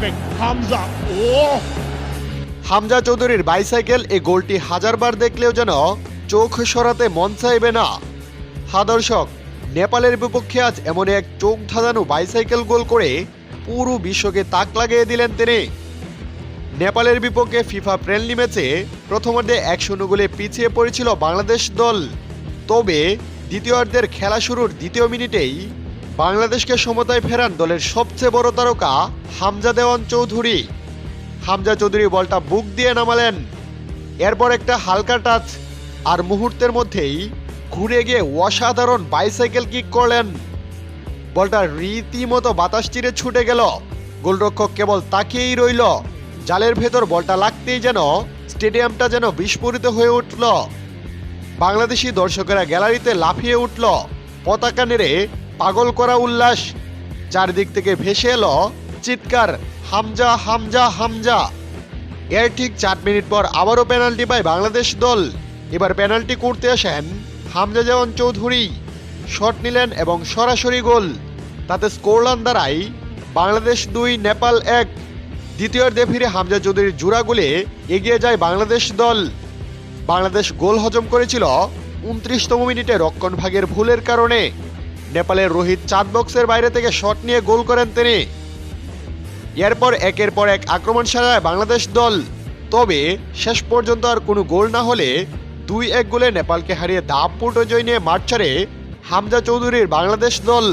perfect. Hamza. Oh! Hamza চৌধুরীর bicycle এই গোলটি হাজারবার দেখলেও যেন চোখ সরাতে মন চাইবে না হা দর্শক, নেপালের বিপক্ষে আজ এমন এক চোখ ধাঁধানো বাইসাইকেল গোল করে পুরো বিশ্বকে তাক লাগিয়ে দিলেন তিনি নেপালের বিপক্ষে ফিফা ফ্রেন্ডলি ম্যাচে প্রথমার্ধে এক শূন্য গোলে পিছিয়ে পড়েছিল বাংলাদেশ দল তবে দ্বিতীয়ার্ধের খেলা শুরুর দ্বিতীয় মিনিটেই বাংলাদেশকে সমতায় ফেরান দলের সবচেয়ে বড় তারকা হামজা দেওয়ান চৌধুরী। হামজা চৌধুরী বলটা বুক দিয়ে নামালেন। এরপর একটা হালকা টাচ আর মুহূর্তের মধ্যেই ঘুরে গিয়ে অসাধারণ বাইসাইকেল কিক করলেন। বলটা রীতিমতো বাতাস চিরে ছুটে গেল। গোলরক্ষক কেবল তাকিয়েই রইল। জালের ভেতর বলটা লাগতেই যেন স্টেডিয়ামটা যেন বিস্ফোরিত হয়ে উঠল। বাংলাদেশি দর্শকেরা গ্যালারিতে লাফিয়ে উঠল। পতাকা নেড়ে পাগল করা উল্লাস, চারদিক থেকে ভেসে এলো চিৎকার, হামজা হামজা হামজা। এর ঠিক চার মিনিট পর আবারও পেনাল্টি পায় বাংলাদেশ দল। এবার পেনাল্টি করতে আসেন হামজা জাওয়ান চৌধুরী। শট নিলেন এবং সরাসরি গোল। তাতে স্কোরলান দাঁড়ায় বাংলাদেশ দুই, নেপাল এক। দ্বিতীয়ার্ধে ফিরে হামজা চৌধুরীর জোড়া গোলে এগিয়ে যায় বাংলাদেশ দল। বাংলাদেশ গোল হজম করেছিল উনত্রিশতম মিনিটে রক্ষণ ভাগের ভুলের কারণে। নেপালের রোহিত চাঁদ বক্সের বাইরে থেকে শট নিয়ে গোল করেন তিনি। এরপর একের পর এক আক্রমণ সারায় বাংলাদেশ দল। তবে শেষ পর্যন্ত আর কোনো গোল না হলে দুই এক গোলে নেপালকে হারিয়ে দাপপুট জয় নিয়ে মাঠ ছাড়ে হামজা চৌধুরীর বাংলাদেশ দল।